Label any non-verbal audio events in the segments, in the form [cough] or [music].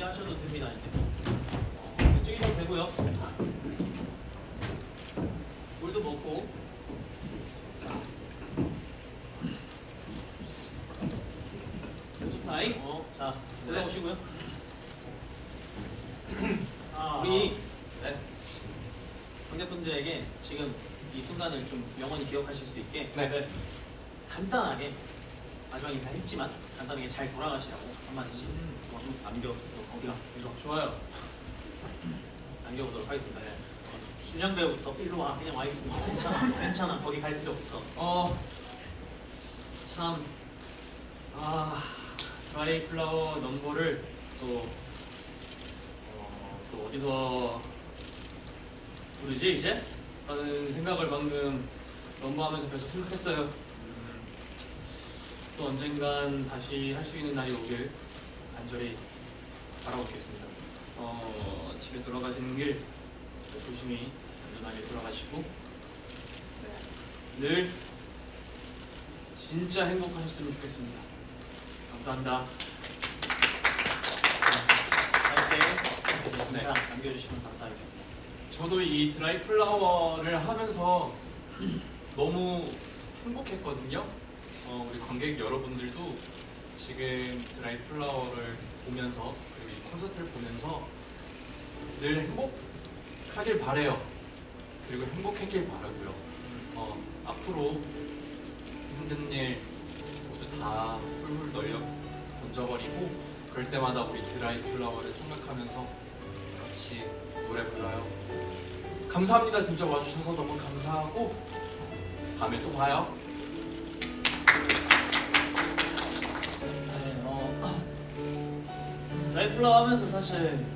정리하셔도 됩니다. 이제 찍으셔도 되고요. 물도 먹고. 타임. 어, 자, 올라오시고요. 아, [clears throat] 우리 네. 관객분들에게 지금 이 순간을 좀 영원히 기억하실 수 있게 네. 간단하게 마지막 인사 했지만 간단하게 잘 돌아가시라고 한마디씩 어, 좀 남겨 또 어디가 이거 좋아요. 남겨보도록 하겠습니다. 네. 어, 준영 배우부터 일로 와 그냥 와 있으면 괜찮아 괜찮아 거기 갈 필요 없어. 어, 참, 아, 드라이 플라워 넘버를 또, 어, 또 어디서 부르지 이제? 라는 생각을 방금 넘버하면서 계속 생각했어요. 음, 또 언젠간 다시 할 수 있는 날이 오길 간절히 바라보겠습니다. 어, 집에 돌아가시는 길 조심히 안전하게 돌아가시고 네, 늘 진짜 행복하셨으면 좋겠습니다. 감사합니다. 네. 인사 남겨주시면 감사하겠습니다. 저도 이 드라이 플라워를 하면서 [clears throat] 너무 행복했거든요. 어, 우리 관객 여러분들도 지금 드라이 플라워를 보면서 그리고 이 콘서트를 보면서 늘 행복하길 바래요. 그리고 행복했길 바라고요. 어, 앞으로 힘든 일 모두 다 훌훌 널려 던져버리고 그럴 때마다 우리 드라이 플라워를 생각하면서 같이 노래 불러요. 감사합니다. 진짜 와주셔서 너무 감사하고 다음에 또 봐요. 라이플라 하면서 사실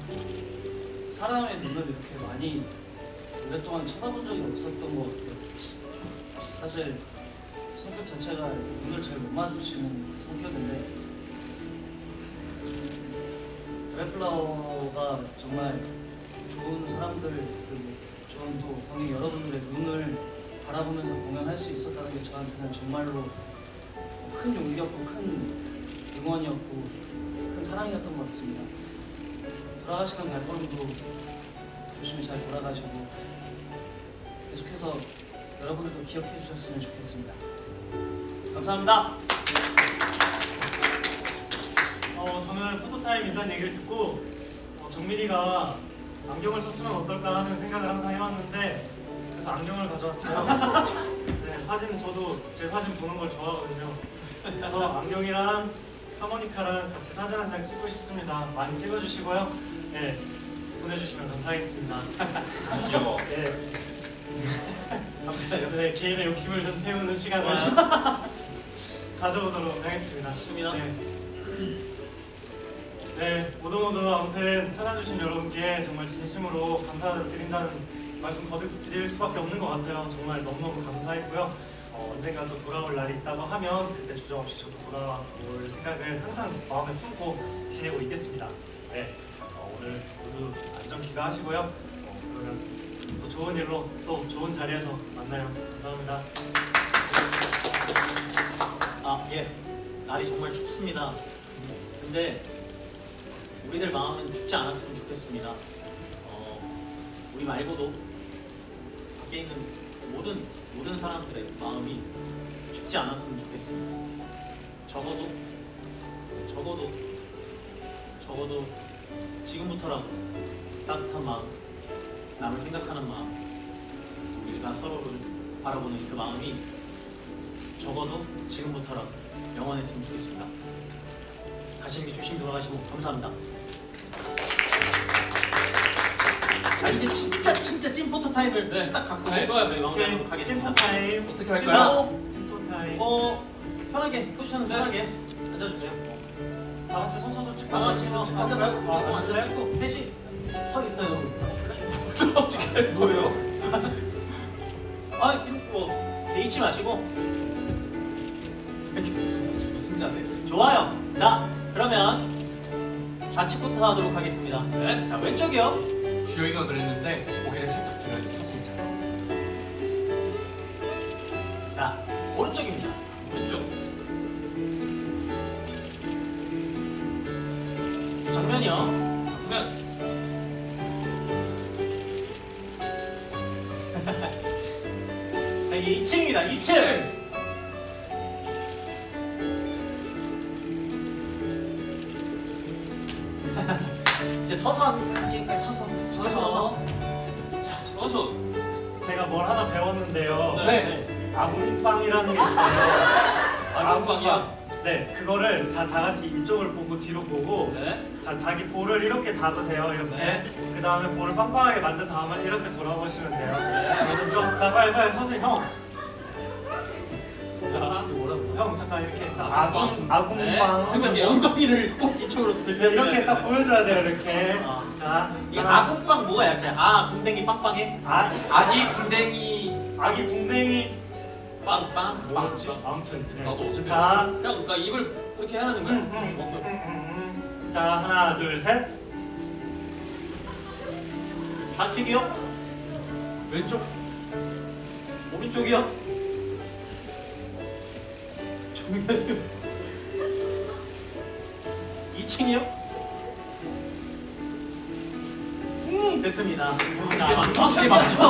사람의 눈을 이렇게 많이 오랫동안 쳐다본 적이 없었던 것 같아요. 사실 성격 자체가 눈을 잘 못 마주치는 성격인데 드라이플라워가 정말 좋은 사람들 그리고 좋은 또 관객 여러분들의 눈을 바라보면서 공연할 수 있었다는 게 저한테는 정말로 큰 용기였고 큰 응원이었고 큰 사랑이었던 것 같습니다. 돌아가시는 발걸음도 조심히 잘 돌아가시고 계속해서 여러분들도 기억해 주셨으면 좋겠습니다. 감사합니다. 어, 저는 포토타임 이단 얘기를 듣고 어, 정민이가 안경을 썼으면 어떨까 하는 생각을 항상 해왔는데 그래서 안경을 가져왔어요. [laughs] 네, 사진 저도 제 사진 보는 걸 좋아하거든요. 그래서 안경이랑 하모니카랑 같이 사진 한 장 찍고 싶습니다. 많이 찍어주시고요. 네, 보내주시면 감사하겠습니다. 귀여워. 네. 감사해요. 네, 개인의 욕심을 좀 채우는 시간을 [laughs] 가져오도록 하겠습니다. 좋습니다. 네. 네, 모두 모두 아무튼 찾아주신 여러분께 정말 진심으로 감사를 드린다는 말씀 거듭 드릴 수밖에 없는 것 같아요. 정말 너무너무 감사했고요. 어, 언젠가 또 돌아올 날이 있다고 하면 그때 주저없이 저도 돌아올 생각을 항상 마음에 품고 지내고 있겠습니다. 네, 어, 오늘 모두 안전 귀가하시고요. 어, 그러면 또 좋은 일로 또 좋은 자리에서 만나요. 감사합니다. 아, 예. 날이 정말 춥습니다. 근데 우리들 마음은 춥지 않았으면 좋겠습니다. 어, 우리 말고도 밖에 있는 모든 모든 사람들의 마음이 춥지 않았으면 좋겠습니다. 적어도 적어도 적어도 지금부터라도 따뜻한 마음, 남을 생각하는 마음, 우리가 서로를 바라보는 그 마음이 적어도 지금부터라도 영원했으면 좋겠습니다. 가시는 길 조심히 돌아가시고 감사합니다. 자 이제 진짜 진짜 찐 포토 타임을 네. 딱 갖고 네. 저희 마무리하도록 하겠습니다. 찐토 타임. 어떻게 할 자, 거야? 어, 찐토 타임. 어 편하게 포지션은 편하게 앉아주세요. 다 같이 서서도 찍고 다 같이 어, 앉아서 아, 앉아서 찍고 셋이 서 있어요. [laughs] 어떻게 할 거예요? 아 이렇게 뭐 개의치 마시고 이렇게 [laughs] 무슨 무슨 자세? 좋아요. 자 그러면 좌측부터 하도록 하겠습니다. 네. 자 왼쪽이요. 주영이가 그랬는데 고개를 살짝 들어야지 사진이 잘 나와. 자 오른쪽입니다. 왼쪽. 정면이요. 그러면 [laughs] 자 이게 2층입니다. 2층. [laughs] 이제 서서 지금까지 서 서 서서 서서 제가 뭘 하나 배웠는데요. 네. 아궁빵이라는 게 있어요. [laughs] 아궁빵이요? 네, 그거를 자, 다 같이 이쪽을 보고 뒤로 보고 네. 자, 자기 볼을 이렇게 잡으세요. 이렇게. 네. 그 다음에 볼을 빵빵하게 만든 다음에 이렇게 돌아보시면 돼요. 네. 그래서 좀, 자, 빨리 빨리 서서 형. 자? 형 잠깐 이렇게 자, 아궁. 아궁 네. 그러면 엉덩이를 꼭 이쪽으로 들려 이렇게 딱 보여줘야 돼요. 이렇게. 아. 자, 이 아궁빵 뭐가 약자야? 아 궁뎅이 빵빵해? 아, 아기 궁뎅이 아기 궁뎅이 빵빵 뭐였지? 빵. 아무튼 네. 나도 어차피 자, 형, 그러니까 입을 그렇게 해야 하는 거야. 음, 음, 오케이. 음, 음. 자, 하나, 둘, 셋. 좌측이요? 왼쪽? 오른쪽이요? [laughs] 정면이요? 2층이요? 음 됐습니다. 됐습니다. 이게 맞죠? 이게 맞죠?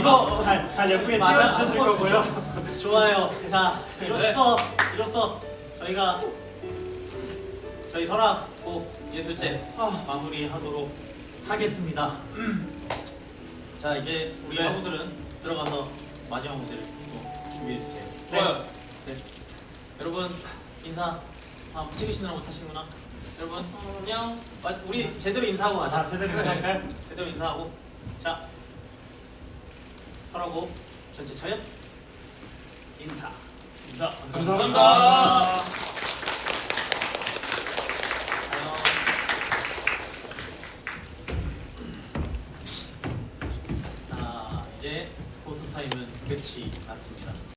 이거 잘, 잘 예쁘게 맞아. 찍어주셨을 거고요. [laughs] 좋아요. 자 이로써 이로써 저희가 저희 설악고 예술제 마무리하도록 하겠습니다. 자 이제 우리 네. 여러분들은 들어가서 마지막 무대를 또 준비해 주세요. 좋아요. 네. 여러분 인사 아 찍으시느라 못하시는구나. 여러분 안녕. 마- 우리 제대로 인사하고 가자. 자, 제대로 인사할까요? 제대로 인사하고 자 설하고 전체 차렷 인사. 인사. 감사합니다. 자 이제 포토 타임은 끝이 났습니다.